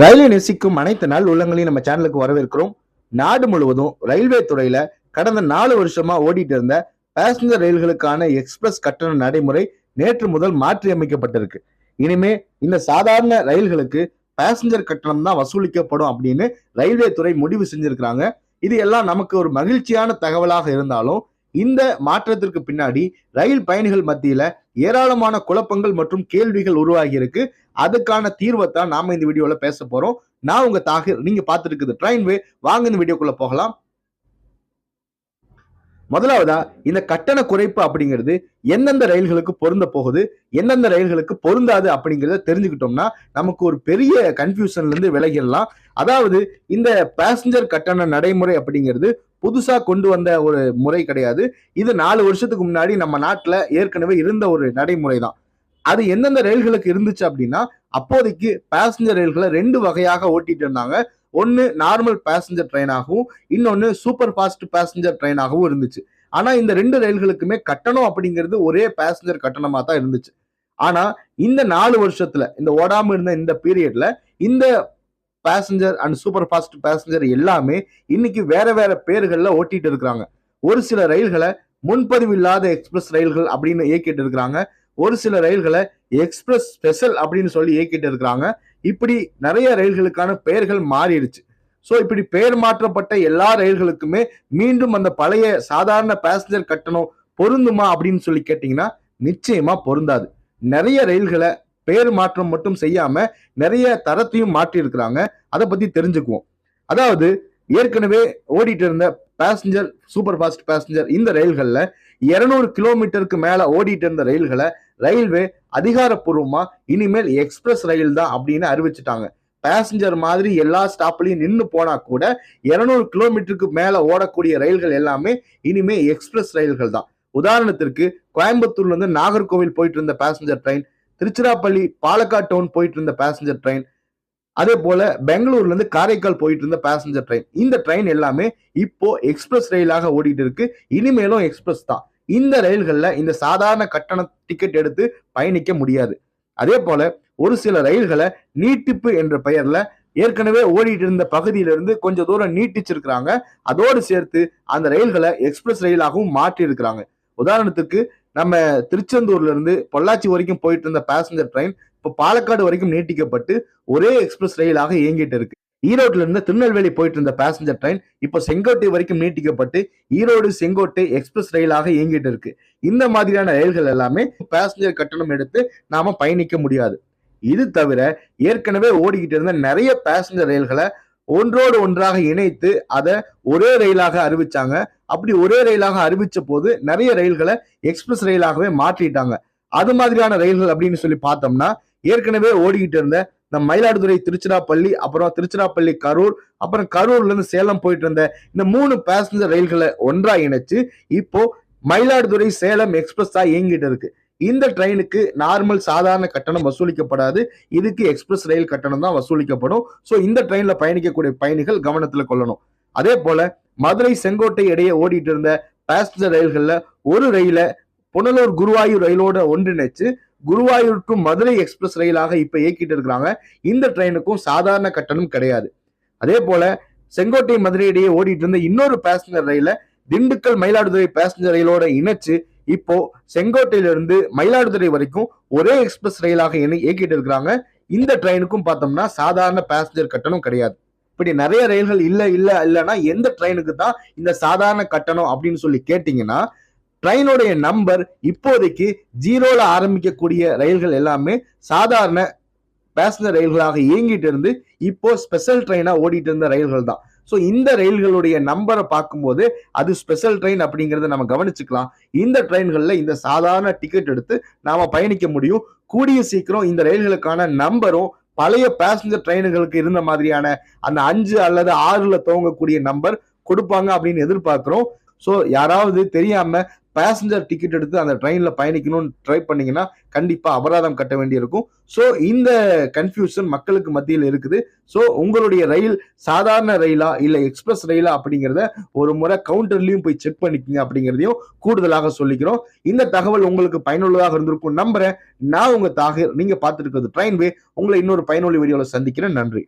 ரயிலை நேசிக்கும் அனைத்து நாள் உள்ளங்களையும் நம்ம சேனலுக்கு வரவேற்கிறோம். நாடு முழுவதும் ரயில்வே துறையில கடந்த நாலு வருஷமா ஓடிட்டு இருந்த பேசஞ்சர் ரயில்களுக்கான எக்ஸ்பிரஸ் கட்டண நடைமுறை நேற்று முதல் மாற்றி அமைக்கப்பட்டிருக்கு. இனிமே இந்த சாதாரண ரயில்களுக்கு பேசஞ்சர் கட்டணம் தான் வசூலிக்கப்படும் அப்படின்னு ரயில்வே துறை முடிவு செஞ்சிருக்கிறாங்க. இது எல்லாம் நமக்கு ஒரு மகிழ்ச்சியான தகவலாக இருந்தாலும் இந்த மாற்றத்திற்கு பின்னாடி ரயில் பயணிகள் மத்தியில ஏராளமான குழப்பங்கள் மற்றும் கேள்விகள் உருவாகி இருக்கு அதுக்கான தீர்வை தான் நாம இந்த வீடியோல பேச போறோம். நான் உங்க தாகிர். நீங்க பார்த்துட்டு இருக்குது ட்ரெயின் வாங்க இந்த வீடியோக்குள்ள போகலாம். முதலாவதா இந்த கட்டண குறைப்பு அப்படிங்கிறது எந்தெந்த ரயில்களுக்கு பொருந்த போகுது எந்தெந்த ரயில்களுக்கு பொருந்தாது அப்படிங்கிறத தெரிஞ்சுக்கிட்டோம்னா நமக்கு ஒரு பெரிய கன்ஃபியூஷன்ல இருந்து விலகிடலாம். அதாவது இந்த பேசஞ்சர் கட்டண நடைமுறை அப்படிங்கிறது புதுசாக கொண்டு வந்த ஒரு முறை கிடையாது. இது நாலு வருஷத்துக்கு முன்னாடி நம்ம நாட்டில் ஏற்கனவே இருந்த ஒரு நடைமுறை தான் அது எந்தெந்த ரயில்களுக்கு இருந்துச்சு அப்படின்னா அப்போதைக்கு பேசஞ்சர் ரயில்களை ரெண்டு வகையாக ஓட்டிட்டு இருந்தாங்க. ஒன்று நார்மல் பேசஞ்சர் ட்ரெயினாகவும் இன்னொன்று சூப்பர் ஃபாஸ்ட் பேசஞ்சர் ட்ரெயினாகவும் இருந்துச்சு. ஆனால் இந்த ரெண்டு ரயில்களுக்குமே கட்டணம் அப்படிங்கிறது ஒரே பேசஞ்சர் கட்டணமாக தான் இருந்துச்சு. ஆனால் இந்த நாலு வருஷத்தில் இந்த ஓடாமல் இருந்த இந்த பீரியடில் இந்த passenger and super fast passenger எல்லாமே இன்னைக்கு வேற வேற பேர்களில் ஓட்டிட்டு இருக்கிறாங்க. ஒரு சில ரயில்களை முன்பதிவு இல்லாத எக்ஸ்பிரஸ் ரயில்கள் அப்படின்னு இயக்கிட்டு இருக்கிறாங்க. ஒரு சில ரயில்களை எக்ஸ்பிரஸ் ஸ்பெஷல் அப்படின்னு சொல்லி இயக்கிட்டு இருக்கிறாங்க. இப்படி நிறைய ரயில்களுக்கான பெயர்கள் மாறிடுச்சு. ஸோ இப்படி பெயர் மாற்றப்பட்ட எல்லா ரயில்களுக்குமே மீண்டும் அந்த பழைய சாதாரண பேசஞ்சர் கட்டணம் பொருந்துமா அப்படின்னு சொல்லி கேட்டிங்கன்னா நிச்சயமா பொருந்தாது. நிறைய ரயில்களை பெயர் மாற்றம் மட்டும் செய்யாம நிறைய தரத்தையும் மாற்றி இருக்கிறாங்க அதை பத்தி தெரிஞ்சுக்குவோம். அதாவது ஏற்கனவே ஓடிட்டு இருந்த பேசஞ்சர் சூப்பர் ஃபாஸ்ட் பேசஞ்சர் இந்த ரயில்களில் இருநூறு கிலோமீட்டருக்கு மேலே ஓடிட்டு இருந்த ரயில்களை ரயில்வே அதிகாரப்பூர்வமா இனிமேல் எக்ஸ்பிரஸ் ரயில் தான் அப்படின்னு அறிவிச்சிட்டாங்க. பேசஞ்சர் மாதிரி எல்லா ஸ்டாப்லையும் நின்று போனா கூட இருநூறு கிலோமீட்டருக்கு மேலே ஓடக்கூடிய ரயில்கள் எல்லாமே இனிமே எக்ஸ்பிரஸ் ரயில்கள் தான். உதாரணத்திற்கு கோயம்புத்தூர்ல இருந்து நாகர்கோவில் போயிட்டு இருந்த passenger train Tiruchirappalli Palakkad town போயிட்டு இருந்த பேசஞ்சர் ட்ரெயின் அதே போல பெங்களூர்ல இருந்து காரைக்கால் போயிட்டு இருந்த பேசஞ்சர் ட்ரெயின் இந்த ட்ரெயின் எல்லாமே இப்போ எக்ஸ்பிரஸ் ரயிலாக ஓடிட்டு இருக்கு இனிமேலும் எக்ஸ்பிரஸ் தான். இந்த ரயில்களில் இந்த சாதாரண கட்டண டிக்கெட் எடுத்து பயணிக்க முடியாது. அதே போல ஒரு சில ரயில்களை நீட்டிப்பு என்ற பெயர்ல ஏற்கனவே ஓடிட்டு இருந்த பகுதியிலிருந்து கொஞ்சம் தூரம் நீட்டிச்சிருக்கிறாங்க. அதோடு சேர்த்து அந்த ரயில்களை எக்ஸ்பிரஸ் ரயிலாகவும் மாற்றி இருக்கிறாங்க உதாரணத்துக்கு நம்ம திருச்செந்தூர்ல இருந்து பொள்ளாச்சி வரைக்கும் போயிட்டு இருந்த பேசஞ்சர் ட்ரெயின் இப்போ பாலக்காடு வரைக்கும் நீட்டிக்கப்பட்டு ஒரே எக்ஸ்பிரஸ் ரயிலாக இயங்கிட்டு இருக்கு. ஈரோட்ல இருந்து திருநெல்வேலி போயிட்டு இருந்த பேசஞ்சர் ட்ரெயின் இப்போ செங்கோட்டை வரைக்கும் நீட்டிக்கப்பட்டு ஈரோடு செங்கோட்டை எக்ஸ்பிரஸ் ரயிலாக இயங்கிட்டு இருக்கு. இந்த மாதிரியான ரயில்கள் எல்லாமே பேசஞ்சர் கட்டணம் எடுத்து நாம பயணிக்க முடியாது. இது தவிர ஏற்கனவே ஓடிக்கிட்டு இருந்த நிறைய பேசஞ்சர் ரயில்களை ஒன்றோடு ஒன்றாக இணைத்து அதை ஒரே ரயிலாக அறிவிச்சாங்க. அப்படி ஒரே ரயிலாக அறிவிச்ச போது நிறைய ரயில்களை எக்ஸ்பிரஸ் ரயிலாகவே மாற்றிட்டாங்க. அது மாதிரியான ரயில்கள் அப்படின்னு சொல்லி பார்த்தோம்னா ஏற்கனவே ஓடிக்கிட்டு இருந்த இந்த மயிலாடுதுறை திருச்சிராப்பள்ளி அப்புறம் திருச்சிராப்பள்ளி கரூர் அப்புறம் கரூர்ல இருந்து சேலம் போயிட்டு இருந்த இந்த மூணு பேசஞ்சர் ரயில்களை ஒன்றா இணைச்சு இப்போ மயிலாடுதுறை சேலம் எக்ஸ்பிரஸ் தான் இயங்கிட்டு இருக்கு. இந்த ட்ரெயினுக்கு நார்மல் சாதாரண கட்டணம் வசூலிக்கப்படாது. இதுக்கு எக்ஸ்பிரஸ் ரயில் கட்டணம் தான் வசூலிக்கப்படும். ஸோ இந்த ட்ரெயின்ல பயணிக்கக்கூடிய பயணிகள் கவனத்துல கொள்ளணும். அதே போல மதுரை செங்கோட்டை இடையே ஓடிட்டு இருந்த பேசஞ்சர் ரயில்களில் ஒரு ரயில புனலூர் குருவாயூர் ரயிலோட ஒன்றிணைச்சு குருவாயூர் டு மதுரை எக்ஸ்பிரஸ் ரயிலாக இப்ப இயக்கிட்டு இருக்கிறாங்க. இந்த ட்ரெயினுக்கும் சாதாரண கட்டணம் கிடையாது. அதே போல செங்கோட்டை மதுரை இடையே ஓடிட்டு இருந்த இன்னொரு பேசஞ்சர் ரயில திண்டுக்கல் மயிலாடுதுறை பேசஞ்சர் ரயிலோட இணைச்சு இப்போ செங்கோட்டையிலிருந்து மயிலாடுதுறை வரைக்கும் ஒரே எக்ஸ்பிரஸ் ரயிலாக இணை- இயக்கிட்டு இருக்கிறாங்க. இந்த ட்ரெயினுக்கும் பார்த்தோம்னா சாதாரண பேசஞ்சர் கட்டணம் கிடையாது. இப்படி நிறைய ரயில்கள் இல்லை இல்லை இல்லைன்னா எந்த ட்ரெயினுக்கு தான் இந்த சாதாரண கட்டணம் அப்படின்னு சொல்லி கேட்டிங்கன்னா ட்ரெயினுடைய நம்பர் இப்போதைக்கு ஜீரோவில் ஆரம்பிக்கக்கூடிய ரயில்கள் எல்லாமே சாதாரண பேசஞ்சர் ரயில்களாக இயங்கிட்டு இருந்து இப்போ ஸ்பெஷல் ட்ரெயினாக ஓடிட்டு இருந்த ரயில்கள் தான். ஸோ இந்த ரயில்களுடைய நம்பரை பார்க்கும்போது அது ஸ்பெஷல் ட்ரெயின் அப்படிங்கிறத நம்ம கவனிச்சுக்கலாம். இந்த ட்ரெயின்களில் இந்த சாதாரண டிக்கெட் எடுத்து நாம் பயணிக்க முடியும். கூடிய சீக்கிரம் இந்த ரயில்களுக்கான நம்பரும் பழைய பேசஞ்சர் ட்ரெயின்களுக்கு இருந்த மாதிரியான அந்த அஞ்சு அல்லது ஆறுல துவங்கக்கூடிய நம்பர் கொடுப்பாங்க அப்படின்னு எதிர்பார்க்கிறோம். ஸோ யாராவது தெரியாம பேசஞ்சர் டிக்கெட் எடுத்து அந்த ட்ரெயினில் பயணிக்கணும்னு ட்ரை பண்ணீங்கன்னா கண்டிப்பாக அபராதம் கட்ட வேண்டியிருக்கும். ஸோ இந்த கன்ஃபியூஷன் மக்களுக்கு மத்தியில் இருக்குது. ஸோ உங்களுடைய ரயில் சாதாரண ரயிலா இல்லை எக்ஸ்பிரஸ் ரயிலா அப்படிங்கிறத ஒரு முறை கவுண்டர்லையும் போய் செக் பண்ணிக்கோங்க அப்படிங்கிறதையும் கூடுதலாக சொல்லிக்கிறோம். இந்த தகவல் உங்களுக்கு பயனுள்ளதாக இருந்திருக்கும் நம்புறேன். நான் உங்கள் தாகர். நீங்கள் பார்த்துருக்கிறது ட்ரெயின்வே உங்களை இன்னொரு பயனுள்ள வீடியோவில் சந்திக்கிறேன். நன்றி.